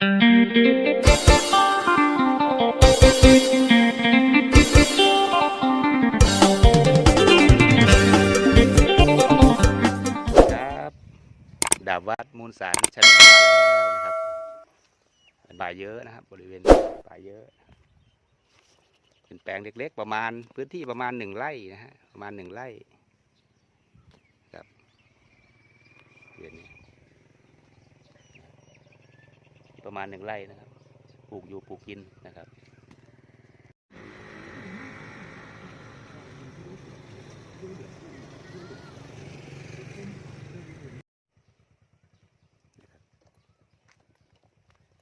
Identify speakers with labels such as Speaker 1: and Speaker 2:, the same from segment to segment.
Speaker 1: ครับดาบวัดมูลสารชั้นมาแล้วนะครับป่าเยอะนะครับ บริเวณป่าเยอะเป็นแปลงเล็กๆประมาณพื้นที่ประมาณหนึ่งไร่นะฮะประมาณหนึ่งไร่ครับเดือน นี้ประมาณหนึ่งไร่นะครับ ปลูกอยู่ปลูกกินนะครับ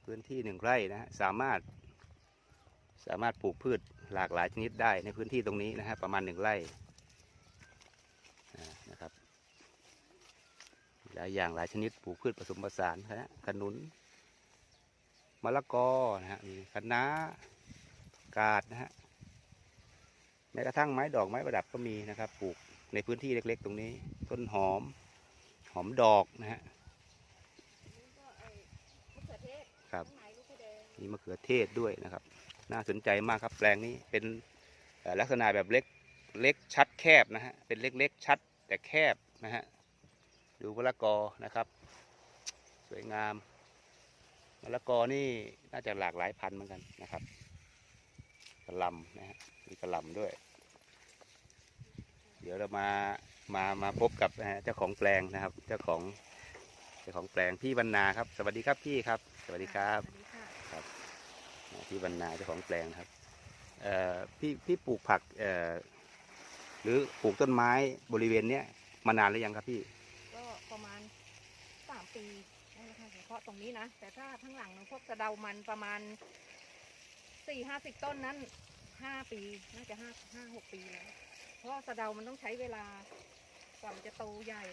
Speaker 1: พื้นที่หนึ่งไร่นะฮะสามารถสามารถปลูกพืชหลากหลายชนิดได้ในพื้นที่ตรงนี้นะฮะประมาณหนึ่งไร่นะครับหลายอย่างหลายชนิดปลูกพืชผสมผสานนะฮะขนุน มะละกอนะฮะมีคะน้ากาดนะฮะแม้กระทั่งไม้ดอกไม้ประดับก็มีนะครับปลูกในพื้นที่เล็ก ๆ ตรงนี้ ต้นหอม หอมดอกนะฮะครับมีมะเขือเทศด้วยนะครับ น่าสนใจมากครับแปลงนี้เป็นเอ่อลักษณะแบบเล็กเล็กชัดแคบนะฮะเป็นเล็กๆชัดแต่แคบนะฮะดูมะละกอนะครับ สวยงาม มะละกอนี่น่าจะหลากหลายพันธุ์เหมือนกันนะครับกระหลำนะฮะมีกระหลำด้วย เดี๋ยวเรามามามาพบกับนะฮะเจ้าของแปลงนะครับ เจ้าของเจ้าของแปลงพี่บรรณาครับ สวัสดีครับพี่ครับ สวัสดีครับ
Speaker 2: สวัสดีค่ะ
Speaker 1: พี่บรรณาเจ้าของแปลงครับเอ่อพี่พี่ปลูกผักเอ่อหรือปลูกต้นไม้บริเวณเนี้ยมานานหรือยังครับพี่
Speaker 2: ก็ประมาณสามปี พาะตรงนี้นะ แต่ถ้าทั้างหลังพวกสะเดามันประมาณสี่ห้าสิบต้นนั้นห้าปีน่าจะห้าห้าหกปีแล้ว เพราะว่าสะเดามันต้องใช้เวลากว่ามันจะโตใหญ่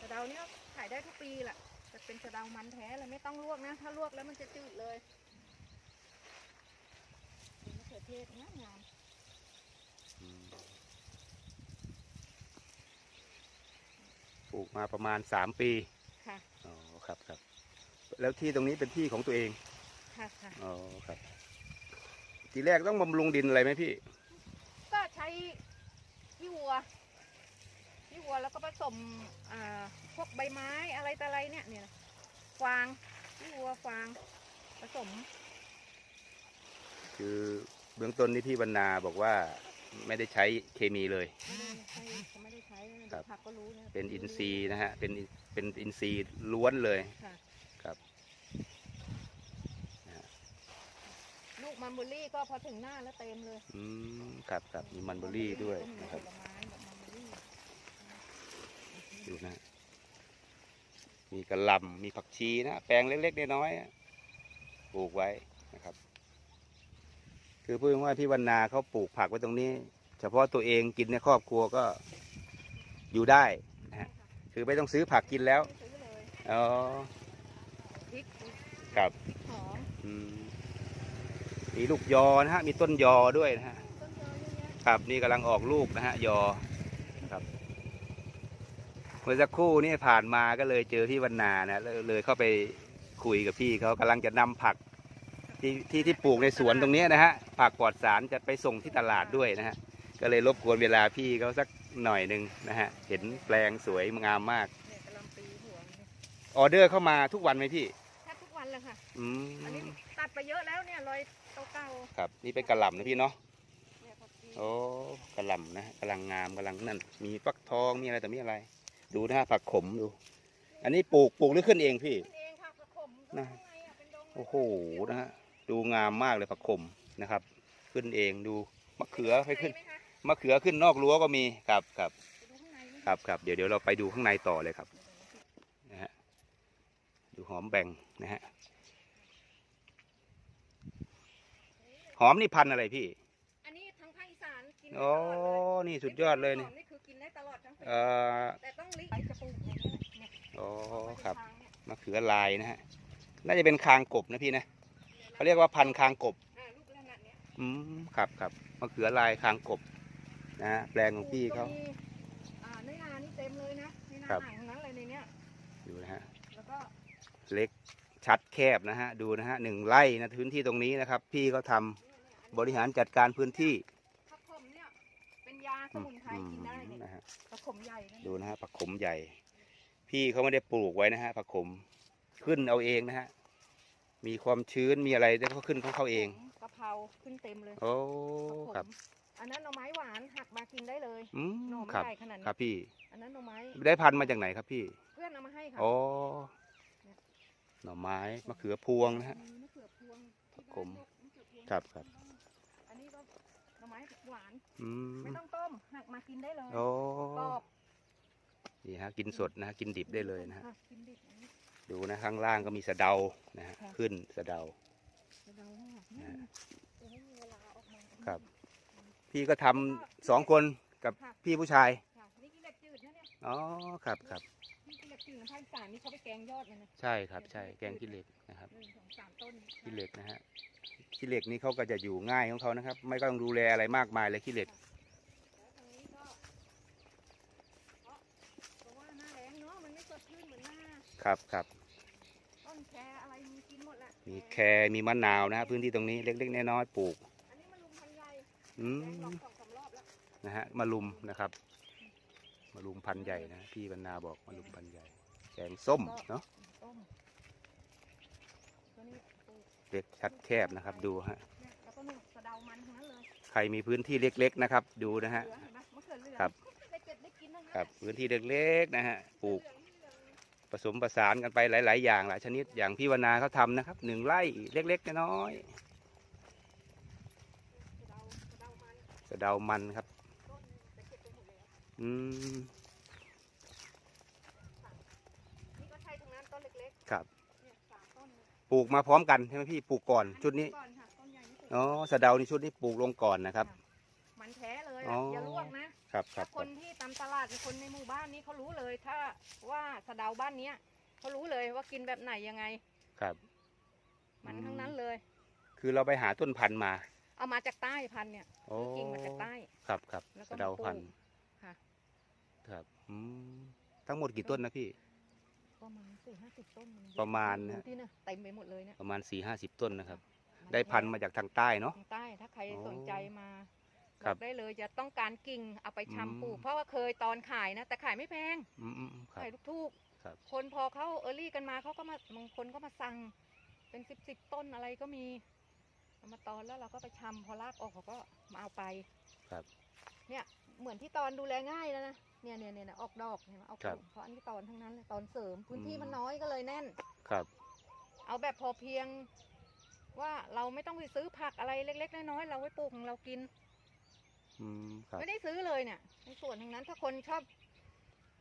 Speaker 2: สะเดาเนี้ยขายได้ทุกปีแหละจะเป็นสะเดามันแท้เลยไม่ต้องลวกนะ ถ้าลวกแล้วมันจะจืดเลยมะเขือเทศงามงาม
Speaker 1: ปลูกมาประมาณสามปี
Speaker 2: ค่ะ
Speaker 1: อ๋อ ครับครับ แล้วที่ตรงนี้เป็นที่ของตัวเอง
Speaker 2: ค่ะค่ะ
Speaker 1: อ๋อครับ ทีแรกต้องบำรุงดินอะไรไหมพี่
Speaker 2: ก็ใช้ขี้วัวขี้วัวแล้วก็ผสมอ่าพวกใบไม้อะไรต่ออะไรเนี่ยเนี่ยนะฟางขี้วัวฟางผสม
Speaker 1: คือเบื้องต้นนี่พี่บรรณาบอกว่าไม่ได้ใช้เคมีเลย
Speaker 2: ไม่ได้ใช้เขาไม่ได้ใช้นะ
Speaker 1: ครั
Speaker 2: เดี๋ย
Speaker 1: บ
Speaker 2: วผักก็รู้นะ
Speaker 1: เป็นอินทรีย์นะฮะ เป็นเป็นอินทรีย์ล้วนเลย
Speaker 2: ค่ะ
Speaker 1: ครับ
Speaker 2: ลูก มันเบอรี่ก็พอถึงหน้าแล้วเต็มเลย
Speaker 1: อืมครับครับมีมันเบอร์รี่ด้วย
Speaker 2: ก็มี
Speaker 1: นะครับ
Speaker 2: ผลไม้แบบมันเบอรี่
Speaker 1: ดูนะมีกระหลำมีผักชีนะแปลงเล็กๆน้อยๆอะปลูกไว้นะครับ คือพูดง่ายๆพี่วรรณาเขาปลูกผักไว้ตรงนี้ เฉพาะตัวเองกินในครอบครัวก็อยู่ได้นะฮะคือไม่ต้องซื้อผักกินแล้ว
Speaker 2: ไม่ซื้อเลย
Speaker 1: อ๋อ
Speaker 2: พริก
Speaker 1: ครับ
Speaker 2: หอม
Speaker 1: อืม มีลูกยอนะฮะ มีต้นยอด้วยนะฮะ
Speaker 2: ต้นเยอะเยอะแยะ
Speaker 1: ครับนี่กำลังออกลูกนะฮะ ยอนะครับเมื่อสักครู่นี่ผ่านมาก็เลยเจอพี่วรรณานะเลยเลยเข้าไปคุยกับพี่เขากำลังจะนำผักที่ที่ที่ปลูกในสวนตรงเนี้ยนะฮะผักปลอดสารจะไปส่งที่ตลาดด้วยนะฮะก็เลยรบกวนเวลาพี่เขาสักหน่อยหนึ่งนะฮะเห็นแปลงสวยงามมาก
Speaker 2: เนี่ยกำลังปีหัวเนี่ย
Speaker 1: ออเดอร์เข้ามาทุกวันไหมพี่
Speaker 2: แทบทุกวันเลยค่ะ
Speaker 1: อืม
Speaker 2: อันนี้ตัดไปเยอะแล้วเนี่ยรอย เก่า
Speaker 1: ครับ นี่เป็นกระหล่ำนะพี่เนาะ
Speaker 2: ๆเนี่ยผักชี
Speaker 1: โอ้กระหล่ำนะกำลังงามกำลังนั่น มีฟักทองมีอะไรแต่มีอะไร ดูนะฮะผักขมดู อันนี้ปลูกปลูกหรือขึ้นเองพี่
Speaker 2: ขึ้นเองค่ะผักขม
Speaker 1: นะ
Speaker 2: ข้างในอะเป็นดงเลย
Speaker 1: โอ้โหนะฮะดูงามมากเลยผักขมนะครับ ขึ้นเองดูมะเขือไปขึ้น
Speaker 2: ไหมคะ
Speaker 1: มะเขือขึ้นนอกรั้วก็มีครับครับ
Speaker 2: ไปดูข้างในไหม
Speaker 1: ครับครับเดี๋ยวเดี๋ยวเราไปดูข้างในต่อเลยครับนะฮะดูหอมแบ่งนะฮะ หอมนี่พันธุ์อะไรพี่
Speaker 2: อันนี้ทางภาคอีสานกินได้
Speaker 1: โอ้
Speaker 2: ตลอดเลย
Speaker 1: นี่สุดยอดเลยนี่
Speaker 2: หอมนี่คือกินได้ตลอดทั้งปี
Speaker 1: เอ่อ
Speaker 2: แต่ต้องลิไปจะปลูกอย่างนี้แหละเนี่ย
Speaker 1: โอ้
Speaker 2: เอาไป
Speaker 1: ครับ
Speaker 2: ทางเนี่ย
Speaker 1: มะเขือลายนะฮะ น่าจะเป็นคางกบนะพี่นะเขาเรียกว่าพันธุ์คางกบ
Speaker 2: อ่าลูกขนาดเนี้ย
Speaker 1: อืม ครับครับมะเขือลายคางกบนะฮะแปลงของพี่เขา
Speaker 2: ก็มีอ่าในนานี่เต็มเลยนะในนา
Speaker 1: ครับ
Speaker 2: หนังทั้งนั้นเลยในเนี้ย
Speaker 1: ดูนะฮะ
Speaker 2: แล้วก็
Speaker 1: เล็กชัดแคบนะฮะ ดูนะฮะหนึ่งไร่นะพื้นที่ตรงนี้นะครับ พี่ก็ทำ บริหารจัดการพื้นที่
Speaker 2: ผักขมเนี่ยเป็นยาสมุนไพรกินได้เนี่ย
Speaker 1: นะฮะ
Speaker 2: ผักขมใหญ่นะ
Speaker 1: ดูนะฮะผักขมใหญ่ พี่เขาไม่ได้ปลูกไว้นะฮะผักขมขึ้นเอาเองนะฮะมีความชื้นมีอะไรแล้วก็ขึ้นของเขาเอง
Speaker 2: กะเพราขึ้นเต็มเลย
Speaker 1: โอ้
Speaker 2: ผักขม
Speaker 1: ครับ
Speaker 2: อันนั้นหน่อไม้หวานหักมากินได้เลย
Speaker 1: อืม
Speaker 2: หน่อไม่
Speaker 1: ครับ
Speaker 2: ใหญ่ขนาด
Speaker 1: ค
Speaker 2: นี้
Speaker 1: รับพี่
Speaker 2: อันนั้นหน่อไม้
Speaker 1: ได้พันธุ์มาจากไหนครับพี่
Speaker 2: เพื่อนเอามาให้ค่ะ
Speaker 1: โอ้หน่อไม้มะเขือพวงนะฮะ
Speaker 2: มีมะเขือพวง
Speaker 1: ผักขม
Speaker 2: ที่บ้านเรียกมะเขือพวง
Speaker 1: ครับครับ
Speaker 2: อันนี้ก็ หน่อไม้หวาน
Speaker 1: อืม
Speaker 2: ไม่ต้องต้มหักมากินได้เลย
Speaker 1: โอ้
Speaker 2: กรอบ
Speaker 1: นี่ฮะกินสดนะฮะกินดิบได้เลยนะฮะ
Speaker 2: ค่กินดิบอันนี้
Speaker 1: ดูนะข้างล่างก็มีสะเดานะฮะ
Speaker 2: ค่ะ
Speaker 1: ขึ้นสะเดา
Speaker 2: จะเดาให้หัก
Speaker 1: นะฮะ
Speaker 2: จะให้มีเวลาออกมา
Speaker 1: ครับ พี่ก็ทำสองคนกับ
Speaker 2: ค่ะ
Speaker 1: พี่ผู้ชาย
Speaker 2: ค่ะนี่กินเหล็กจืดนะเนี่ย
Speaker 1: อ๋อครับครับ
Speaker 2: นี่กินเหล็กจืดของภาคอีสานนี่เขาไปแกงยอดเลยนะ
Speaker 1: ใช่ครับใช่แกงขี้เหล็กนะครับ
Speaker 2: หนึ่งสองสามต้น
Speaker 1: ขี้เหล็กนะฮะ ขี้เหล็กนี่เขาก็จะอยู่ง่ายของเขานะครับ ไม่ต้องดูแลอะไรมากมายเลยขี้เหล็ก
Speaker 2: แล้วทางนี้ก็เพราะเพราะว่าหน้าแรงเนาะมันไม่สดชื่นเหมือนหน้า
Speaker 1: ครับครับ
Speaker 2: ต้นแคอะไรมีกินหมดแหละ
Speaker 1: มีแครมีมะนาวนะฮะพื้นที่ตรงนี้เล็กๆน้อยๆปลูก
Speaker 2: อันนี้มันลุมพันธุ์ใหญ่
Speaker 1: อื
Speaker 2: แกงหลอ
Speaker 1: ม
Speaker 2: กสองสามรอบแล้ว
Speaker 1: นะฮะมาลุมนะครับมาลุมพันธุ์ใหญ่นะพี่บรรณาบอกมาลุมพันธุ์ใหญ่แกงส้มเนาะ
Speaker 2: ต้มตัวนี้ปลูก
Speaker 1: เล็กชัดแคบนะครับดูฮะ
Speaker 2: เนี่ยแล้วก็นู่นสะเดามันทั้งนั้นเลย
Speaker 1: ใครมีพื้นที่เล็กๆนะครับ ดูนะฮะ
Speaker 2: เหลืองเห็นไหมมะเขือเหลือง
Speaker 1: ครับ
Speaker 2: ได้เก็บได้กินทั้งนั้น
Speaker 1: ครับ
Speaker 2: แหละ
Speaker 1: พื้นที่เล็กๆนะฮะปลูก
Speaker 2: เหลืองเหลือง
Speaker 1: ผสมผสานกันไปหลาย ๆ อย่างหลายชนิดอย่างพี่วนาเขาทำนะครับหนึ่งไร่เล็กๆน้อย
Speaker 2: สะเดาสะเดามัน
Speaker 1: ๆสะเดามันครับ
Speaker 2: ต้นจะเก็บไปหมดเลย
Speaker 1: อืม
Speaker 2: นี่ก็ใช่ทั้งนั้นต้นเล็ก
Speaker 1: ครับ ปลูกมาพร้อมกันใช่ไหมพี่ปลูกก่อนชุดนี้
Speaker 2: ก่อนค่ะต้นใหญ่นี่ปลูก
Speaker 1: อ๋อสะเดานี่ชุดนี้ปลูกลงก่อนนะครับ
Speaker 2: มันแท้เลย
Speaker 1: อ๋
Speaker 2: อะ
Speaker 1: ออ
Speaker 2: อย่าลวกนะครับ
Speaker 1: ครั
Speaker 2: ถ้า
Speaker 1: บ
Speaker 2: คนที่ตามตลาดคนในหมู่บ้านนี้เขารู้เลย ถ้าว่าสะเดาบ้านเนี้ยเขารู้เลยว่ากินแบบไหนยังไง
Speaker 1: ครับ
Speaker 2: มัน
Speaker 1: อืม
Speaker 2: ทั้งนั้นเลย
Speaker 1: คือเราไปหาต้นพันธุ์มา
Speaker 2: เอามาจากใต้พันธุ์เนี่ย
Speaker 1: โอ้
Speaker 2: ซื้อกิ่งมาจากใต้
Speaker 1: ครับครับ
Speaker 2: แล้วก็
Speaker 1: สะเดา
Speaker 2: มาปลูก
Speaker 1: พันธุ์
Speaker 2: ค่ะ
Speaker 1: ครับอืมทั้งหมดกี่ต้นนะพี่
Speaker 2: ประมาณสี่ห้าสิบต้นนเยอ
Speaker 1: ประมาณ
Speaker 2: ดู
Speaker 1: นะ
Speaker 2: ที่นะเต็มไปหมดเลยเนี่ย
Speaker 1: ประมาณสี่ห้าสิบต้นนะครับ
Speaker 2: มัน
Speaker 1: ได้พันธุ์
Speaker 2: แท้
Speaker 1: มาจากทางใต้เนาะ
Speaker 2: ทางใต้ถ้าใคร
Speaker 1: โอ้
Speaker 2: สนใจมา
Speaker 1: ครับ
Speaker 2: อกได้เลยจะต้องการกิ่งเอาไป
Speaker 1: อืม
Speaker 2: ชำปลูกเพราะว่าเคยตอนขายนะ แต่ขายไม่แพง
Speaker 1: อืมอืมครับ
Speaker 2: ขายทุก
Speaker 1: ครับ
Speaker 2: ๆคนพอเขาเออรี่กันมาเขาก็มาบางคนก็มาสั่ง เป็นสิบสิบต้นอะไรก็มีเอามาตอนแล้วเราก็ไปชำพอรากออกเขาก็มาเอาไป
Speaker 1: ครับ
Speaker 2: เนี่ยเหมือนที่ตอนดูแลง่ายแล้วนะ เนี่ยเนี่ยเนี่ยออกดอกเนี่ยออก
Speaker 1: ครับ
Speaker 2: ผลเพราะอันนี้ตอนทั้งนั้นเลยตอนเสริมพื้นที่
Speaker 1: อืม
Speaker 2: มันน้อยก็เลยแน่น
Speaker 1: ครับ
Speaker 2: เอาแบบพอเพียง ว่าเราไม่ต้องไปซื้อผักอะไรเล็ก ๆ น้อยๆเราไว้ปลูกของเรากิน
Speaker 1: อืมครับ
Speaker 2: ไม่ได้ซื้อเลยเนี่ยในส่วนทางนั้น ถ้าคนชอบ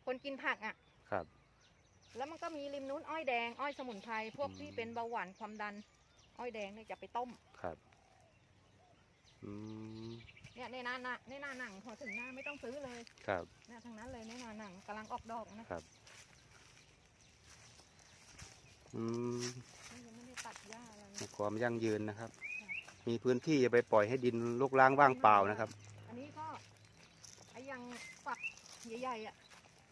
Speaker 2: คนกินผักอะ
Speaker 1: ครับ
Speaker 2: แล้วมันก็มีริมนู้นอ้อยแดง อ้อยสมุนไพรพวก
Speaker 1: อืม
Speaker 2: ที่เป็นเบาหวานความดัน อ้อยแดงเนี่ยจะไปต้ม
Speaker 1: ครับ อืม
Speaker 2: เนี่ยในหน้าหน้าในหน้าหนังพอถึงหน้าไม่ต้องซื้อเลย
Speaker 1: ครับ
Speaker 2: เนี่ยทางนั้นเลยในหน้าหนังกำลังออกดอกนะครับ
Speaker 1: อืม
Speaker 2: นี่ยังไม่ได้ตัดหญ้าอะไร
Speaker 1: มีความยั่งยืนนะครับ มีพื้นที่จะไปปล่อยให้ดินรกร้างว่างเปล่านะครับ
Speaker 2: อันนี้ก็ไอ้อยังฝักใหญ่ๆอะ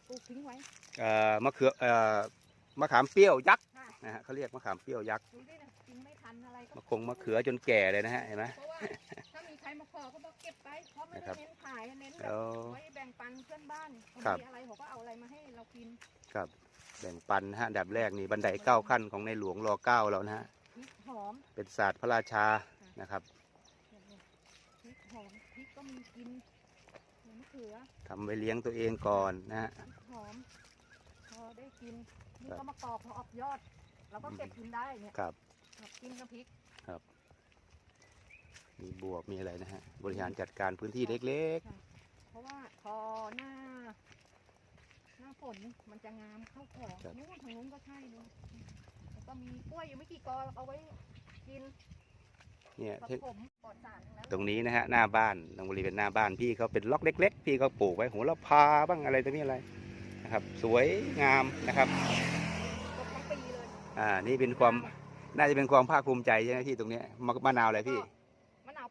Speaker 2: ปลูกทิ้งไว้
Speaker 1: เอ่อมะเขือเอ่อมะขามเปรี้ยวยักษ์
Speaker 2: ค่ะ
Speaker 1: นะฮะเขาเรียกมะขามเปรี้ยวยักษ์
Speaker 2: ดูดินะกินไม่ทันอะไรก็
Speaker 1: มะคงมะเขือจนแก่เลยนะฮะเห็นไหม
Speaker 2: เพราะว่าถ้ามีใค รมาขอก็บอกเก็บไปเพราะไม่
Speaker 1: นะค
Speaker 2: ได้
Speaker 1: รับ
Speaker 2: เน้นขายเน้นแบ
Speaker 1: แล้
Speaker 2: บ
Speaker 1: ว
Speaker 2: ไว้แบ่งปันเพื่อนบ้านเขา
Speaker 1: ครับ
Speaker 2: มีอะไรเขาก็เอาอะไรมาให้เรากิน
Speaker 1: ครับแบ่งปันนะฮะอันดับแรกนี่บันไดเก้าขั้นของในหลวงรอเก้าเรานะฮะ
Speaker 2: พริกหอม
Speaker 1: เป็นศาสตร์พระราชานะครับ
Speaker 2: เนี่ยๆพริกหอมพริกก็มีกินเนี่ยมะเขือ
Speaker 1: ทำไว้เลี้ยงตัวเองก่อนนะฮะ
Speaker 2: พริกหอม พอได้กินนี่
Speaker 1: ครับ
Speaker 2: ก็มากรอกพอออกยอดเราก็เก็บกินได้เนี่ย
Speaker 1: ครับ
Speaker 2: ครับกินกับพริก
Speaker 1: มีบวบมีอะไรนะฮะบริหารจัดการพื้นที่เล็ก
Speaker 2: เพราะว่าพอหน้า หน้าฝนมันจะงามเข้าของ
Speaker 1: ครับ
Speaker 2: นู้นทางนู้นก็ใช่นู้นแล้วก็มีกล้วยอยู่ไม่กี่กอเอาไว้กิน
Speaker 1: ๆเนี่ย
Speaker 2: ผ
Speaker 1: ที่
Speaker 2: สมปลอดสารทั้งนั้น
Speaker 1: ตรงนี้นะฮะหน้าบ้านตรงบริเวณหน้าบ้านพี่เขาเป็นล็อกเล็ก ๆ พี่เขาปลูกไว้โหระพาบ้างอะไรตัวนี้อะไรนะครับ สวยงามนะครับ
Speaker 2: ครบทั้งปีเลย
Speaker 1: อ่านี่เป็นความน่าจะเป็นความภาคภูมิใจใช่ไหมพี่ตรงเนี้ยมะมะนาวอะไรพี่
Speaker 2: มะนาว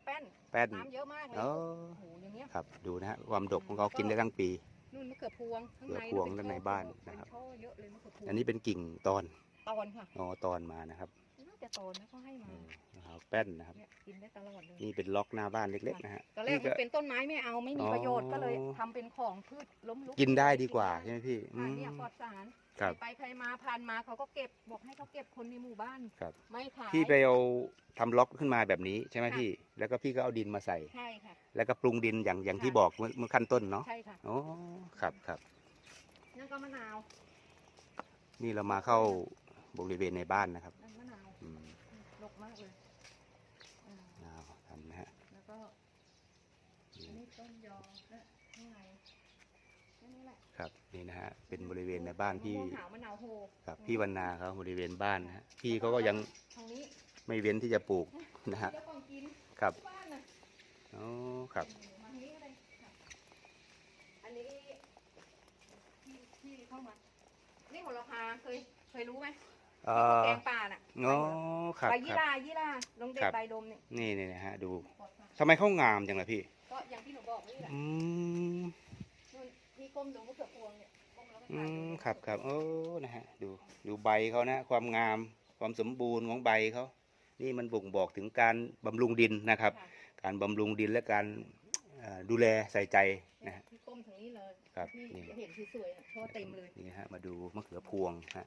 Speaker 2: แป้น
Speaker 1: แป้น
Speaker 2: น้ำเยอะมากเลย
Speaker 1: โอ้
Speaker 2: โอ้โหอย่างเงี้ย
Speaker 1: ครับ ดูนะฮะความดกของเขากินได้ทั้งปี
Speaker 2: นู่นมะเขือพวงข้างใน
Speaker 1: มะเขือพวง
Speaker 2: เป็
Speaker 1: ด้านใน
Speaker 2: ช่อ
Speaker 1: บ้าน
Speaker 2: เป็
Speaker 1: นะครับ
Speaker 2: ช่อเยอะเลยมะเขือพวง
Speaker 1: อันนี้เป็นกิ่งตอน
Speaker 2: ตอนค่ะ
Speaker 1: อ๋อตอนมานะครับ
Speaker 2: น่าจะตอนนะเขาให้มา
Speaker 1: เออมะพร้าวแป้นนะครับ
Speaker 2: เนี่ยกินได้ตลอดเลย
Speaker 1: นี่เป็นล็อกหน้าบ้านเล็กๆนะฮะ
Speaker 2: ตอนแรก
Speaker 1: นี่
Speaker 2: มัน
Speaker 1: ก็
Speaker 2: เป็นต้นไม้ไม่เอาไม่มี
Speaker 1: อ๋อ
Speaker 2: ประโยชน์ก็เลยทำเป็นของพืชล้มลุก
Speaker 1: กินได้ดีกว่าใช่ไหมพี่อื
Speaker 2: ค่ะ
Speaker 1: ม
Speaker 2: เนี่ยปลอดสาร
Speaker 1: ครับ
Speaker 2: ไปใครมาผ่านมาเขาก็เก็บบอกให้เขาเก็บคนในหมู่บ้าน
Speaker 1: ครับ
Speaker 2: ไม่ขาย
Speaker 1: พี่ไปเอาทำล็อกขึ้นมาแบบนี้ใช่ไหม
Speaker 2: ค่ะ
Speaker 1: พี่ แล้วก็พี่ก็เอาดินมาใส่
Speaker 2: ใช่ค่ะ
Speaker 1: แล้วก็ปรุงดินอย่างอย่างที่
Speaker 2: ค่ะ
Speaker 1: บอกเมื่อเมื่อขั้นต้นเนาะ
Speaker 2: ใช่ค่ะ
Speaker 1: อ๋อครับครับ
Speaker 2: นั่นก็มะนาว
Speaker 1: นี่เรามาเข้าบริเวณในบ้านนะครับ
Speaker 2: นั่นมะนาว
Speaker 1: อืม
Speaker 2: ลกมากเลยอ่า
Speaker 1: มะนาวทำนะฮะ
Speaker 2: แล้วก็อันนี้ต้นยอและข้างในแค่นี้แหละ
Speaker 1: ครับนี่นะฮะเป็นบริเวณในบ้านพี่
Speaker 2: มะม่วงหาวมะนาวโฮ
Speaker 1: ครับพี่วรรณาเขาบริเวณบ้านนะฮะพี่เขาก็ยัง
Speaker 2: ทางนี้
Speaker 1: ไม่เว้นที่จะปลูกนะฮะ
Speaker 2: เจ้าของกิน
Speaker 1: ครับ
Speaker 2: ที่บ้านน่ะ
Speaker 1: อ๋อครับ
Speaker 2: มาทางนี้ก็ได้ค่ะอันนี้ที่ที่เข้ามานี่โหระพาเคยเคยรู้ไหม
Speaker 1: เอ่
Speaker 2: ที่
Speaker 1: อ
Speaker 2: แกงป่าน่ะ
Speaker 1: อ๋อครับ
Speaker 2: ใบ
Speaker 1: ค
Speaker 2: ยี่
Speaker 1: รับ
Speaker 2: รายี่ราลงเด็ด
Speaker 1: ครับ
Speaker 2: ใบดมเนี่ย
Speaker 1: นี่นี่นะฮะดู
Speaker 2: ปลอดภัย
Speaker 1: ทำไมเขางามจังล่ะพี่
Speaker 2: ก็อย่างที่หนูบอกนี่แหละ
Speaker 1: อืม
Speaker 2: นู่น พี่ก้มดูมะเขือพวงเนี่ยก้มแล้วก็
Speaker 1: อื
Speaker 2: ถ่าย
Speaker 1: ม
Speaker 2: ดู
Speaker 1: ครับครับโอ้นะฮะดูดูใบเขานะ ความงามความสมบูรณ์ของใบเขานี่มันบ่งบอกถึงการบำรุงดินนะครับ
Speaker 2: ค่ะ
Speaker 1: การบำรุงดินและการเอ่อดูแลใส่ใจนะฮะ
Speaker 2: พี่ก้มทางนี้เลย
Speaker 1: ครับ
Speaker 2: พี่
Speaker 1: นี่
Speaker 2: จะเห็นที่สวยๆน่ะเพราะว่าเต็มเลย
Speaker 1: นี่ฮะมาดูมะเขือพวงฮะ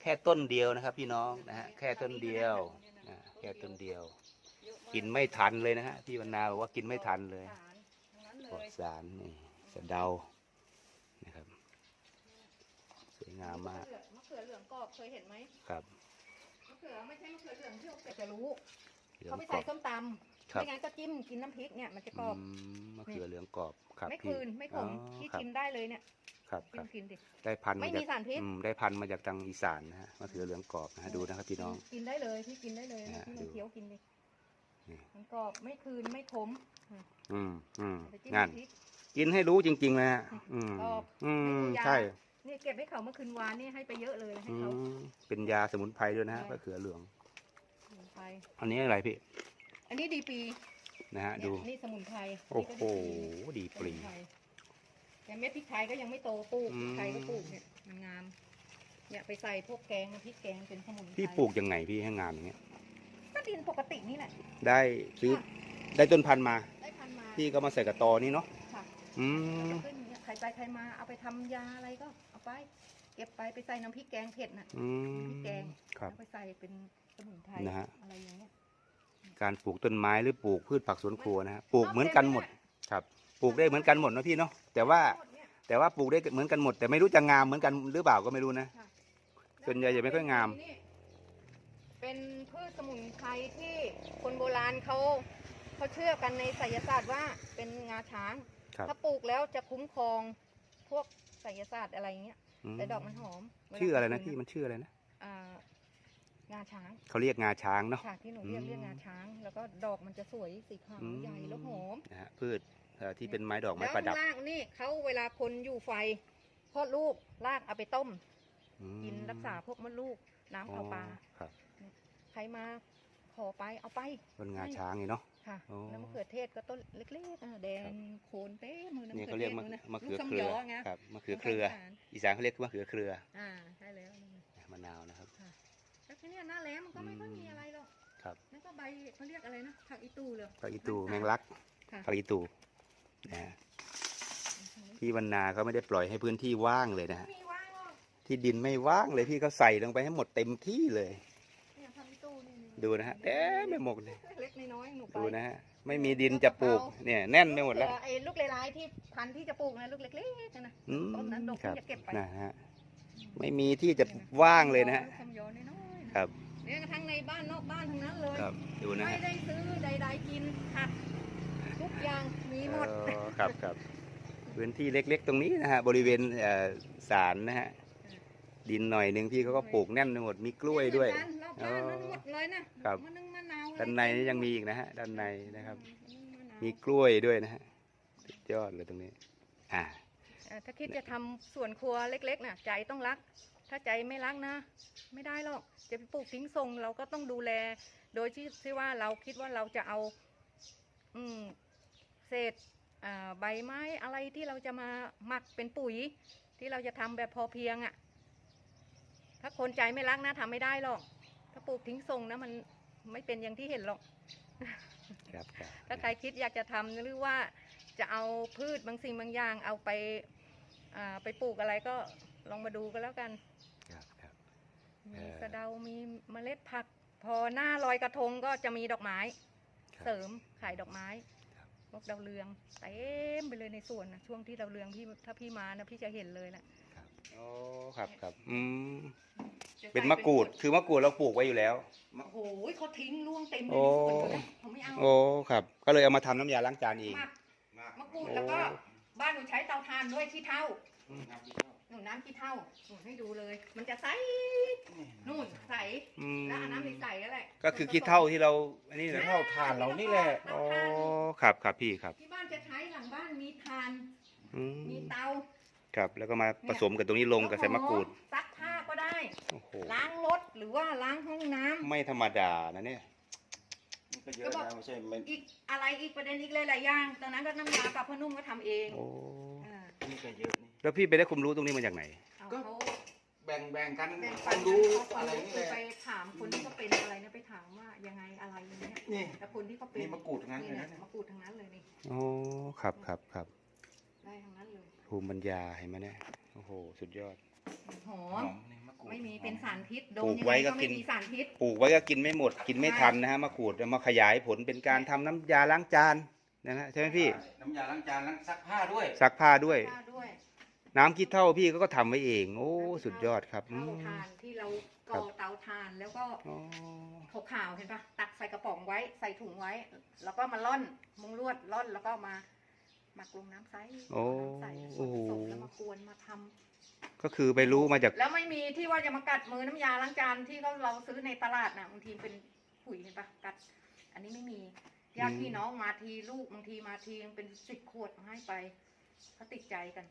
Speaker 1: แค่ต้นเดียวนะครับ พี่น้องนะฮะแค่ต้นเดียวอ่าแค่ต้นเดียว
Speaker 2: เยอะา
Speaker 1: กินไม่ทันเลยนะฮะพี่วรรณาบอกว่ากินไม่ทันเลย
Speaker 2: สารทั้งนั้นเล
Speaker 1: ปลอด
Speaker 2: ย
Speaker 1: สารนี่ สะเดานะครับ สวยงามมาก
Speaker 2: มะเขือเหลืองกรอบเคยเห็นไหม
Speaker 1: ครับ
Speaker 2: มะเขือไม่ใช่มะเขือเหลืองที่เราจะรู้
Speaker 1: เหลือง
Speaker 2: เขาไป
Speaker 1: กร
Speaker 2: ใส่
Speaker 1: อบ
Speaker 2: ส้มต
Speaker 1: ครัำบ
Speaker 2: ไม่งั้นก็จิ้มกินน้ำพริกเนี่ยมันจะกรอบ
Speaker 1: อืมมะเขือเหลืองกรอบครับ
Speaker 2: ไม่
Speaker 1: พี่
Speaker 2: คืนไม่ขม
Speaker 1: อ๋อ
Speaker 2: ที่
Speaker 1: ครับ
Speaker 2: กินได้เลยเนี่ย
Speaker 1: ครับค
Speaker 2: กิ
Speaker 1: รั
Speaker 2: น
Speaker 1: บ
Speaker 2: กินดิ
Speaker 1: ได้พันธุ์
Speaker 2: ไม่
Speaker 1: มา
Speaker 2: มี
Speaker 1: จาก
Speaker 2: สารพิษ
Speaker 1: อืมได้พันธุ์มาจากทางอีสานนะฮะมะเขือเหลืองกรอบนะฮะดูนะครับพี่น้อง
Speaker 2: กินได้เลยพี่กินได้เลย
Speaker 1: อ่า
Speaker 2: ที่
Speaker 1: ดู
Speaker 2: มันเคี้ยวกินดิ
Speaker 1: นี่
Speaker 2: มันกรอบไม่คืนไม่ขม
Speaker 1: อืมอืม
Speaker 2: เอาไปจิ้ม
Speaker 1: นั่น
Speaker 2: น้ำพริก
Speaker 1: กินให้รู้จริงๆนะฮะอืม
Speaker 2: กรอบ
Speaker 1: อืม
Speaker 2: ไม่มียา
Speaker 1: ใช่
Speaker 2: นี่เก็บให้เขาเมื่อคืนวานนี่ให้ไปเยอะเลยให้
Speaker 1: อื
Speaker 2: เขา
Speaker 1: มเป็นยาสมุนไพรด้วยนะฮะ
Speaker 2: ใช่
Speaker 1: มะเขือเหลือง
Speaker 2: ไป
Speaker 1: อันนี้อะไรพี่
Speaker 2: อันนี้ดีปี
Speaker 1: นะฮะ
Speaker 2: เนี่ย
Speaker 1: ดู
Speaker 2: นี่สมุนไพร
Speaker 1: โอ้
Speaker 2: นี่
Speaker 1: โห
Speaker 2: ก็
Speaker 1: ดี
Speaker 2: ส
Speaker 1: ปรี
Speaker 2: มุนไพรแต่เม็ดพริกไทยก็ยังไม่โตปลูก
Speaker 1: อื
Speaker 2: พริ
Speaker 1: ม
Speaker 2: กไทยก็ปลูกเนี่ยมันงามเนี่ยไปใส่พวกแกงน้ำพริกแกงเป็นสมุนไพร
Speaker 1: พี่ปลูกยังไงพี่ให้งามอย่างเงี้ย
Speaker 2: ก็ดินปกตินี่แหละ
Speaker 1: ได้ซื้อได้ต้นพันธุ์มา
Speaker 2: ได้พันธุ์มา
Speaker 1: พี่ก็มาใส่กระตอนี่เนาะ
Speaker 2: ค่ะ
Speaker 1: อืม
Speaker 2: ขึ้นอย่างเงี้ยใครไปใครมาเอาไปทำยาอะไรก็เอาไป เก็บไปไปใส่น้ำพริกแกงเผ็ดน่ะ
Speaker 1: อืม
Speaker 2: พริกแกง
Speaker 1: ครับ
Speaker 2: แล้วไปใส่เป็นสมุนไพร
Speaker 1: นะฮะ
Speaker 2: อะไรอย่างเงี้ย
Speaker 1: การปลูกต้นไม้หรือปลูกพืชผักสวนครัวนะฮะปลูกเหมือนกันหมดครับ ปลูกได้เหมือนกันหมดนะพี่เนาะแต่ว่า
Speaker 2: หมดเนี่ย
Speaker 1: แต่ว่าปลูกได้เหมือนกันหมด แต่ไม่รู้จะงามเหมือนกันหรือเปล่าก็ไม่รู้นะ
Speaker 2: ค่ะ
Speaker 1: ส่วนใหญ่จะไม่ค่อยงาม
Speaker 2: เป็นพืชสมุนไพรที่คนโบราณเขาเขาเชื่อกันในไสยศาสตร์ว่าเป็นงาช้าง
Speaker 1: ครับ
Speaker 2: ถ้าปลูกแล้วจะคุ้มครองพวกไสยศาสตร์อะไรเงี้ย
Speaker 1: อืม
Speaker 2: แต่ดอกมันหอมเวลา
Speaker 1: ชื่ออะไรนะ
Speaker 2: กิ
Speaker 1: พี่มันชื่ออะไรนะ
Speaker 2: อ่างาช้าง
Speaker 1: เขาเรียกงาช้างเนาะ
Speaker 2: ค่ะที่หนูเรียก
Speaker 1: อืม
Speaker 2: เรียกงาช้าง แล้วก็ดอกมันจะสวยสีขาว
Speaker 1: อืม
Speaker 2: ใหญ่แล้วหอม
Speaker 1: นะฮะพืชเอ่อที่เป็นไม้ดอกไม้
Speaker 2: แล้ว
Speaker 1: ประดับ
Speaker 2: รากนี่เขาเวลาคนอยู่ไฟคลอดลูกรากเอาไปต้ม
Speaker 1: อืม
Speaker 2: กินรักษาพวกมดลูกน้ำ
Speaker 1: อ๋อ
Speaker 2: ข้าวปลา
Speaker 1: ครับ
Speaker 2: ใครมาขอไปเอาไป
Speaker 1: ต้นงาช้างนี่เนาะ
Speaker 2: ค่ะ
Speaker 1: อ๋อ
Speaker 2: น้ำมะเขือเทศก็ต้นเล็กๆอะแดงโคนเต้มือน้ำ
Speaker 1: นี่
Speaker 2: มะเขื
Speaker 1: เขา
Speaker 2: อ
Speaker 1: เรี
Speaker 2: เท
Speaker 1: ยก
Speaker 2: ศ
Speaker 1: มะ
Speaker 2: มือนะ
Speaker 1: มะเขือ
Speaker 2: ลูก
Speaker 1: เครือ
Speaker 2: สำยไง
Speaker 1: ครับมะเขือเครือ
Speaker 2: สงสาร
Speaker 1: อีสานเขาเรียกมะเขือเครือ
Speaker 2: อ่าใช่แล้วนั่นน่ะ
Speaker 1: มะนาวนะครับ
Speaker 2: แล้วทีเนี้ยหน้าแล้งมันก็ไม่ค่อยมีอะไรหรอก
Speaker 1: ครับ
Speaker 2: นั่นก็ใบเขาเรียกอะไรนะผักอีตูเลย
Speaker 1: ผักอีตูแมงลัก
Speaker 2: ค่ะ
Speaker 1: ผักอีตูนะฮะพี่วรรณาเขาไม่ได้ปล่อยให้พื้นที่ว่างเลยนะฮะ
Speaker 2: ไม่มีว่างหรอก
Speaker 1: ที่ดินไม่ว่างเลยพี่เขาใส่ลงไปให้หมดเต็มที่เลย
Speaker 2: เนี่ยผักอีตูนี่
Speaker 1: ดูนะฮะเต็มไปหมดเลย
Speaker 2: เล็กๆน้อยๆหนูไป
Speaker 1: ดูนะฮะไม่มีดินจะปลูกเนี่ยแน่นไปหมดแล้ว
Speaker 2: ไอ้ลูกลายๆที่พันธุ์ที่จะปลูกนะลูกเล็กๆนะนะ
Speaker 1: อืม
Speaker 2: ต้นนั้นดอก
Speaker 1: ครับ
Speaker 2: ที่จะเก็บไป
Speaker 1: นะฮะไม่มีที่จะว่างเลยนะฮะ
Speaker 2: ลูกคำย้อนน้อยๆนะครับ เนี่ยทั้งในบ้านนอกบ้านทั้งนั้นเลย
Speaker 1: ครับดูนะ
Speaker 2: ไม่
Speaker 1: ฮะ
Speaker 2: ได้ซื้อใดๆกินผักทุกอย่างมีหมด
Speaker 1: เออครับครับพื้นที่เล็กๆ ตรงนี้นะฮะบริเวณเอ่อศาลนะฮะ ดินหน่อยหนึ่งพี่เขาก็ปลูกแน่นไปหมดมีกล้วยด้วย
Speaker 2: รอบบ้านมันหมดเลยนะครับ มะนึงมะนาวอะไร
Speaker 1: ด้านในนี่ยังมีอีกนะฮะด้านในนะครับ
Speaker 2: มะนึงมะนาว
Speaker 1: มีกล้วยด้วยนะฮะสุดยอดเลยตรงนี้ อ่า
Speaker 2: เอ่อถ้าคิดจะทำสวนครัวเล็กๆน่ะใจต้องรัก ถ้าใจไม่รักนะ ไม่ได้หรอกจะไปปลูกทิ้งทรงเราก็ต้องดูแล โดยที่ที่ว่าเราคิดว่าเราจะเอา อืมเศษอ่าใบไม้อะไรที่เราจะมาหมักเป็นปุ๋ย ที่เราจะทำแบบพอเพียงอะ่ะ ถ้าคนใจไม่รักนะทำไม่ได้หรอก ถ้าปลูกทิ้งทรงนะมันไม่เป็นอย่างที่เห็นหรอก
Speaker 1: ครับครับ
Speaker 2: ถ้าใครคิดอยากจะทำหรือว่าจะเอาพืชบางสิ่งบางอย่าง เอาไปอ่าไปปลูกอะไรก็ลองมาดูกันแล้วกัน
Speaker 1: ครับครับ
Speaker 2: มี
Speaker 1: เอ่อ
Speaker 2: สะเดา มีเมล็ดผัก พอหน้าลอยกระทงก็จะมีดอกไม้
Speaker 1: ครับ
Speaker 2: เสริมขายดอกไม้
Speaker 1: ครับ
Speaker 2: พวกดาวเรืองเต็มไปเลยในสวนนะช่วงที่ดาวเรืองพี่ถ้าพี่มานะพี่จะเห็นเลยนะครั บ
Speaker 1: โอ้ครับครับอืม
Speaker 2: จะ
Speaker 1: เป็น
Speaker 2: ใส่
Speaker 1: มะกรูดคือมะกรูดเราปลูกไว้อยู่แล้ว
Speaker 2: โอ้โหเขาทิ้งร่วงเต็มเลย
Speaker 1: โอ้
Speaker 2: ในสวนเลยเขาไม่เอา
Speaker 1: โอ้ครับ ก็เลยเอามาทำน้ำยาล้างจานเอง
Speaker 2: มากมะกรูดแล้วก็
Speaker 1: โอ้
Speaker 2: บ้านหนูใช้เตาถ่านด้วยขี้เถ้าหนูน้ำขี้เถ้าหนูให้ดูเลย มันจะใสนู่นใส
Speaker 1: อืม
Speaker 2: แล้วอันน้ำใสๆนั่นแหละ
Speaker 1: ก็คือขี้เท่าที่เราอันนี้
Speaker 2: อ่
Speaker 1: นะ
Speaker 3: เท่าถ่านเรานี่แหละ
Speaker 2: เตา
Speaker 1: โอ้
Speaker 2: ถ่าน
Speaker 1: ครับครับพี่ครับ
Speaker 2: ที่บ้านจะใช้หลังบ้านมีถ่าน
Speaker 1: อืม
Speaker 2: มีเตา
Speaker 1: ครับ แล้วก็มาผสมกับตรงนี้ลงกับใส่มะกรูด
Speaker 2: ซักผ้าก็ได้
Speaker 1: โอ้โห
Speaker 2: ล้างรถหรือว่าล้างห้องน้ำ
Speaker 1: ไม่ธรรมดานะเนี่ย
Speaker 3: นี่ก็เยอะนะไม่ใช่ไม่
Speaker 2: อีกอะไรอีกประเด็นอีกหลายๆอย่างตอนนั้นก็น้ำยากับพนุ่มก็ทำเอง
Speaker 1: โอ้
Speaker 2: อ่า
Speaker 3: นี่ก็เยอะนี่
Speaker 1: แล้วพี่ไปได้ความรู้ตรงนี้มาจากไหน
Speaker 2: เอา
Speaker 3: ก็
Speaker 2: เขา
Speaker 3: แบ่งแบ่งกัน
Speaker 2: แบ่ง
Speaker 3: ค
Speaker 2: ปัน
Speaker 3: นรู้
Speaker 2: เขา
Speaker 3: อะไร
Speaker 2: รู้
Speaker 3: นี่
Speaker 2: คือ
Speaker 3: แห
Speaker 2: ไป
Speaker 3: ละ
Speaker 2: ถามคนที่เขาเป็นอะไรเนี่ยไปถามว่ายังไงอะไรอย่างเงี้ย
Speaker 3: นี่
Speaker 2: แต่คนที่เขาเป็น
Speaker 3: นี่มะกรูดทั้งนั้นเลย
Speaker 2: นี่
Speaker 3: นะ
Speaker 2: แหละมะกรูดทั้งนั้นเลยนี่
Speaker 1: โอ้ครับครับครับ
Speaker 2: ได้ทั้งนั้นเลย
Speaker 1: ภูมิปัญญาเห็นไหมเนี่ยโอ้โหสุดยอด
Speaker 2: หอ
Speaker 3: หอ
Speaker 2: ม
Speaker 3: มนี่มะกรูด
Speaker 2: ไม่มี
Speaker 3: หอ
Speaker 2: เป็นสารพิษ
Speaker 1: ป
Speaker 2: ด
Speaker 1: ลู
Speaker 2: ม
Speaker 1: ก
Speaker 2: ยัง
Speaker 1: ไว้
Speaker 2: ไง
Speaker 1: ก็
Speaker 2: ก็
Speaker 1: กิ
Speaker 2: ไม่
Speaker 1: น
Speaker 2: มีสารพิษ
Speaker 1: ปลูกไว้ก็กินไม่หมด กินไม่ทันนะฮะมะกรูดเอามาขยายผลเป็นการทำน้ำยาล้างจานนะฮะใช่ไหมพี่
Speaker 3: น้ำยาล้างจานล้างซักผ้าด้วย
Speaker 1: ซักผ้าด้วย
Speaker 2: ผ้าด้วย
Speaker 1: น้ำคิดเท่าพี่ก็ทำไว้เอง โอ้สุดยอดครับอื
Speaker 2: เตามถ่านที่เราก่อเตาถ่านแล้วก็
Speaker 1: อ๋อ
Speaker 2: ขาวๆเห็นปะตักใส่กระป๋องไว้ใส่ถุงไว้ แล้วก็มาล่อนมุงลวดล่อนแล้วก็มา มาปรุงน้ำใส
Speaker 1: โอ้
Speaker 2: น้ำใสแล้วก็ผสมแล้วมากวนมาทำ
Speaker 1: ก็คือไปรู้มาจาก
Speaker 2: แล้วไม่มีที่ว่าจะมากัดมือน้ำยาล้างจานที่เขาเราซื้อในตลาดนะบางทีเป็นขุยเห็นปะกัด อันนี้ไม่มีญาติพี่น้องมาทีลูกบางทีมาทีเป็นสิบขวดเอาให้ไปเขาติดใจกัน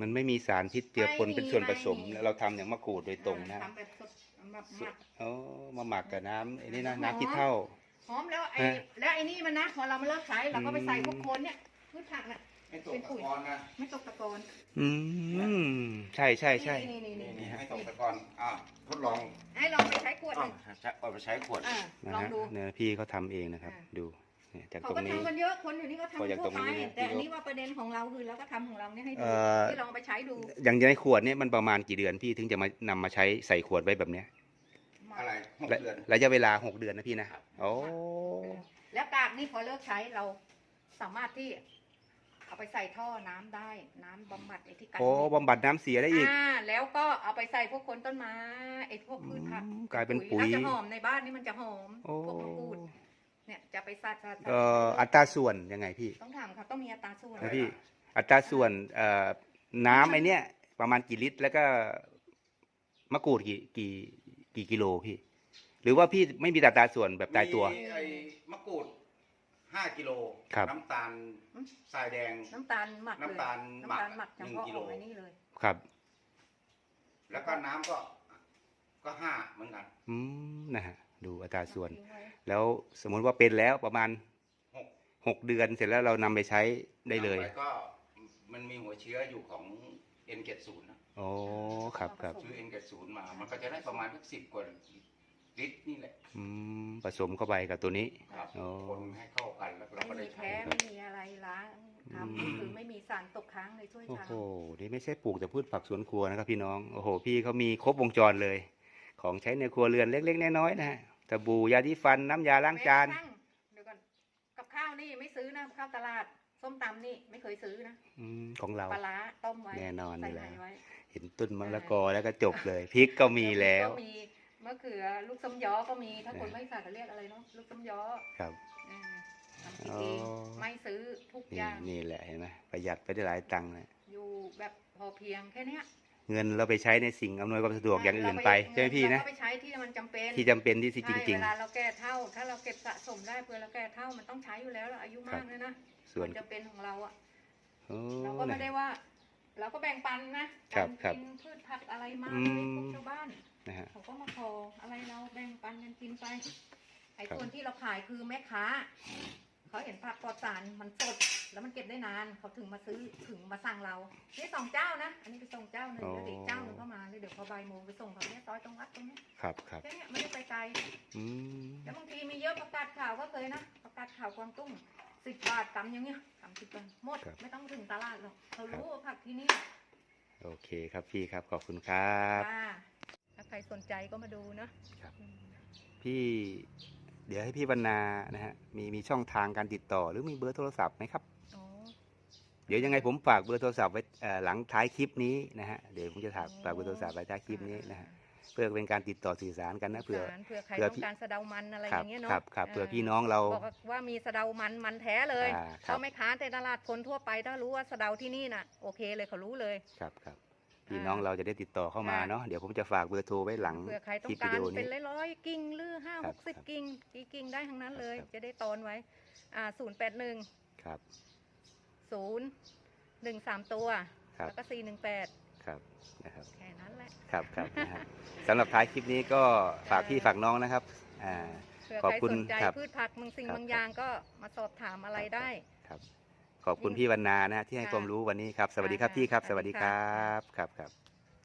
Speaker 1: มันไม่มีสารพิษเจือปน
Speaker 2: ไม่มี
Speaker 1: เป็นส่วนผสม
Speaker 2: ไม่มี
Speaker 1: แล้วเราทำอย่างมะกรูดโดยตรงนะ
Speaker 2: ทำแบบสดแบบหมัก
Speaker 1: โอ้มาหมักกับน้ำไอ้นี่นะ
Speaker 2: หอม
Speaker 1: น้ำคิดเท่า
Speaker 2: หอมแล้วไอ้
Speaker 1: ฮะ
Speaker 2: แล้วไอ้นี่มันนะพอเรามาเลิกใช้เราก็ไปใส่พวกโคนเนี่ยพืชผักน่ะ
Speaker 3: ไม่ตกตะกอนนะ
Speaker 2: ไม่ตกตะกอน
Speaker 1: อืมใช่ใช่ใช่
Speaker 2: นี่นี่
Speaker 3: นี่
Speaker 2: นี่
Speaker 3: นี่
Speaker 2: นี่
Speaker 3: ไม่ตกตะกอนอ่าทดลอง
Speaker 2: ให้ลองไปใช้ขวดห
Speaker 3: อะ
Speaker 2: นึ่ง
Speaker 3: ใช้เอาไปใช้ขวด
Speaker 2: อ่า
Speaker 1: นะ
Speaker 2: ลอง
Speaker 1: ฮะ
Speaker 2: ดู
Speaker 1: เนี่ยพี่เขาทำเองนะครับ
Speaker 2: อ่า
Speaker 1: ดูเนี่ยจาก
Speaker 2: เขา
Speaker 1: ตรง
Speaker 2: ก็
Speaker 1: นี้
Speaker 2: ทำกันเยอะคนอยู่นี่ก็
Speaker 1: พอจาก
Speaker 2: ทำ
Speaker 1: ตร
Speaker 2: ทั่ว
Speaker 1: ง
Speaker 2: ไป
Speaker 1: นี้
Speaker 2: แต่อัน
Speaker 1: พี่
Speaker 2: นี้ว่าประเด็นของเราคือเราก็ทำของเราเนี่ยให้ดู
Speaker 1: เอ่อ
Speaker 2: ที่ลองไปใช้ดู
Speaker 1: อย่างในขวดเนี่ยมันประมาณกี่เดือนพี่ถึงจะมานำมาใช้ใส่ขวดไว้แบบเนี้ย
Speaker 3: อะไรหก
Speaker 1: ระ
Speaker 3: เดือน
Speaker 1: ระยะเวลาหกเดือนนะพี่นะ โอ้
Speaker 2: แล้วกากนี่พอเลิกใช้เราสามารถที่เอาไปใส่ท่อน้ำได้ น้ำบำบัดไอ้ที่กัด
Speaker 1: โอ้บำบัดน้ำเสียได้อีก
Speaker 2: อ่าแล้วก็เอาไปใส่พวกคนต้นไม้ไอ้พวกพืชผัก
Speaker 1: อืมกลายเป็นปุ๋ย
Speaker 2: แล้วจะหอมในบ้านนี่มันจะหอม
Speaker 1: โอ้
Speaker 2: พวกมะกรูดเนี่ยจะไปซัดซัดซัด
Speaker 1: เอ่ออัตราส่วนยังไงพี่
Speaker 2: ต้องถามครับต้องมีอัตราส่วน
Speaker 1: นะพี่ อัตราส่วนเอ่อน้ำไอเนี้ยประมาณกี่ลิตร แล้วก็มะกรูดกี่กี่ กี่กิโลพี่ หรือว่าพี่ไม่มีอัตราส่วนแบบตายตัว
Speaker 3: มีไอ้มะกรูดห้ากิโล
Speaker 1: ครับ
Speaker 3: น้ำตาลทรายแดง
Speaker 2: น้ำตาลหมักเลย
Speaker 3: น้ำตาลหมั
Speaker 2: น้ำ
Speaker 3: ก
Speaker 2: ตาลหมักเฉ
Speaker 3: หนึ่ง
Speaker 2: พาะ
Speaker 3: กิ
Speaker 2: ข
Speaker 3: โล
Speaker 2: องไอ้นี่เลย
Speaker 1: ครับ
Speaker 3: แล้วก็น้ำก็ ก็ห้าเหมือนกัน
Speaker 1: อืมนะฮะดูอัตราส่วน
Speaker 2: ทิ้งไแล้
Speaker 1: วสมมุติว่าเป็นแล้วประมาณ
Speaker 3: หก
Speaker 1: หกเดือนเสร็จแล้วเรานำไปใช้ได้เลย
Speaker 3: ต่อปก็มันมีหัวเชื้ออยู่ของ N70 นะ
Speaker 1: โอ้ครับครับ
Speaker 3: ซื้อ N70 มา มันก็จะได้ประมาณสักสิบกว่าลิตรนี่แหละ
Speaker 1: อืมผสมเข้าไปกับตัวนี้
Speaker 3: ครับ
Speaker 1: โอ้
Speaker 3: คนให้เข้ากันแล้วเราก็
Speaker 2: ไม่
Speaker 3: ได้
Speaker 2: มี
Speaker 3: ใช้
Speaker 2: แพ้ไม่มีอะไรล้าง
Speaker 1: อืม
Speaker 2: ทำคือไม่มีสารตกค้างในถ้วย
Speaker 1: โอ้
Speaker 2: ชาม
Speaker 1: โหนี่ไม่ใช่ปลูกแต่พืชผักสวนครัวนะครับพี่น้องโอ้โห พี่เขามีครบวงจรเลย ของใช้ในครัวเรือนเล็กๆน้อยๆนะฮะสบู่ยาที่ฟันน้ำยาล้างจาน
Speaker 2: แม้กระทั่งเดี๋ยวก่อนกับข้าวนี่ไม่ซื้อนะข้าวตลาด ส้มตำนี่ไม่เคยซื้อนะ
Speaker 1: อืมของเรา
Speaker 2: ปลาร้าต้มไว้
Speaker 1: แน่นอน
Speaker 2: ใส่
Speaker 1: อยู่แล้ว
Speaker 2: ไว้
Speaker 1: เห็นต้นมะละกอแล้วก็จบเลยพริกก็มีแล้ว
Speaker 2: ก็มีมะเขือลูกส้มย้อก็มีถ้าคน
Speaker 1: เออ
Speaker 2: ไม่ใส่เขาเรียกอะไรเนาะลูกส้มย้อ
Speaker 1: ครับ
Speaker 2: เออทำกิน
Speaker 1: อ๋อ
Speaker 2: เองไม่ซื้อทุกอ
Speaker 1: นี่
Speaker 2: ย่าง
Speaker 1: นี่แหละเห็นไหมประหยัดไปได้หลายตังค์นะ
Speaker 2: อยู่แบบพอเพียงแค่เนี้ย
Speaker 1: เงินเราไปใช้ในสิ่งอำนวยความสะดวกอย่างอื่นไปใช่ไหมพี่นะ
Speaker 2: เราก็ไปใช้ที่มันจำเป็น
Speaker 1: ที่จำเป็นที่จ
Speaker 2: ใช่
Speaker 1: ริง
Speaker 2: เวลาเราแก่เท่า ถ้าเราเก็บสะสมได้เพื่อเราแก่เท่ามันต้องใช้อยู่แล้วเราอายุมากเลยนะ
Speaker 1: ๆส่วน
Speaker 2: มันจะเป็นของเราอะ
Speaker 1: โอ้
Speaker 2: เราก็ไม่ได้ว่า เราก็แบ่งปันนะครับการ
Speaker 1: ครับ
Speaker 2: กินพืชผักอะไรมา
Speaker 1: อืม
Speaker 2: ให้พวกชาวบ้าน
Speaker 1: นะฮะ
Speaker 2: เขาก็มาขออะไรเราแบ่งปันกันกินไปไอ้
Speaker 1: ครับ
Speaker 2: ส่วนที่เราขายคือแม่ค้าเขาเห็นผักปลอดสารมันสดแล้วมันเก็บได้นานเขาถึงมาซื้อถึงมาสั่งเรานี่สองเจ้านะอันนี้ไปส่งเจ้าหนึ่งแล้วเดี๋ยวอีกเจ้าหนึ่งเข้ามาแล้วเดี๋ยวพอบ่ายโมงไปส่งเขาเนี่ยซอยตรงวัดตรงเนี้ย
Speaker 1: ครับครับ
Speaker 2: แค่เนี้ยไม่ได้ไปไกล
Speaker 1: อืม
Speaker 2: แล้วบางทีมีเยอะประกาศข่าวก็เคยนะประกาศข่าวกวางตุ้ง สิบบาทกำอย่างเงี้ยกำสิบบาทหมดไม่ต้องถึงตลาดหรอกเขารู้ว่าผักที่นี่
Speaker 1: โอเคครับพี่ครับขอบคุณครับ
Speaker 2: ค่ะถ้าใครสนใจก็มาดูเนาะ
Speaker 1: ครับ
Speaker 2: อืม
Speaker 1: พี่เดี๋ยวให้พี่วรรณานะฮะมีมีช่องทางการติดต่อหรือมีเบอร์โทรศัพท์ไหมครับ
Speaker 2: อ๋อ
Speaker 1: เดี๋ยวยังไงผมฝากเบอร์โทรศัพท์ไว้เอ่อหลังท้ายคลิปนี้นะฮะเดี๋ยวผมจะถามฝากเบอร์โทรศัพท์ไว้ท้ายคลิปนี้นะฮะ เพื่อเป็นการติดต่อสื่อสารกันนะเผื่อ
Speaker 2: สารเผื่อใคร
Speaker 1: เผื่อ
Speaker 2: ต้อง
Speaker 1: พี่
Speaker 2: การสะเดามันอะไร
Speaker 1: ค
Speaker 2: อ
Speaker 1: รับ
Speaker 2: ย่างเงี้ยเนาะ
Speaker 1: ครับครับเผื่อ
Speaker 2: เพี่
Speaker 1: น้องเรา
Speaker 2: บอกว่ามีสะเดามันมันแท้เลย
Speaker 1: อ่าครับ
Speaker 2: เขาไม่ค้านแต่ตลาดคนทั่วไปถ้ารู้ว่าสะเดาที่นี่น่ะโอเคเลยเขารู้เลย
Speaker 1: ครับครับพี่น้องเราจะได้ติดต่อเข้ามา
Speaker 2: ค่ะ
Speaker 1: เนาะเดี๋ยวผมจะฝากเบอร์โทรไว้หลัง
Speaker 2: เผื่อใครต้อ
Speaker 1: คลิ
Speaker 2: ง
Speaker 1: ปวิ
Speaker 2: การ
Speaker 1: ดีโอ
Speaker 2: เป็
Speaker 1: นี้
Speaker 2: นร้อยๆกิ่งหรือห้า
Speaker 1: ครั
Speaker 2: ห
Speaker 1: บ
Speaker 2: กสิบ
Speaker 1: ครับ
Speaker 2: กิ่งกี่กิ่งได้ทั้งนั้นเลย
Speaker 1: ครับ
Speaker 2: จะได้ตอนไว้อ่าศูนย์แปดหนึ่ง
Speaker 1: ครับ
Speaker 2: ศูนย์หนึ่งสามตัว
Speaker 1: ครับ
Speaker 2: แล้วก็สี่หนึ่งแปด
Speaker 1: ครับ นะครับ
Speaker 2: แค่นั้นแหละ
Speaker 1: ครับครับนะฮะสำหรับท้ายคลิปนี้ก็ฝากพี่ฝากน้องนะครับอ่า
Speaker 2: เผื่อ
Speaker 1: ขอบ
Speaker 2: ใคร
Speaker 1: คุณ
Speaker 2: สนใจ
Speaker 1: ครับ
Speaker 2: พืชผักบางสิ่ง
Speaker 1: ครับ
Speaker 2: บางอย่างก็มาสอบถามอะไรได้
Speaker 1: ครับ ขอบคุณพี่วรรณานะฮะที่ให้
Speaker 2: ค่ะ
Speaker 1: ความรู้วันนี้ครับ สวัสดีครับ
Speaker 2: ค่ะ
Speaker 1: พี่ครับ
Speaker 2: ส
Speaker 1: ส
Speaker 2: วั
Speaker 1: วั
Speaker 2: ส
Speaker 1: ส
Speaker 2: ดี
Speaker 1: ดีค
Speaker 2: ค่ะ
Speaker 1: รับครับครับ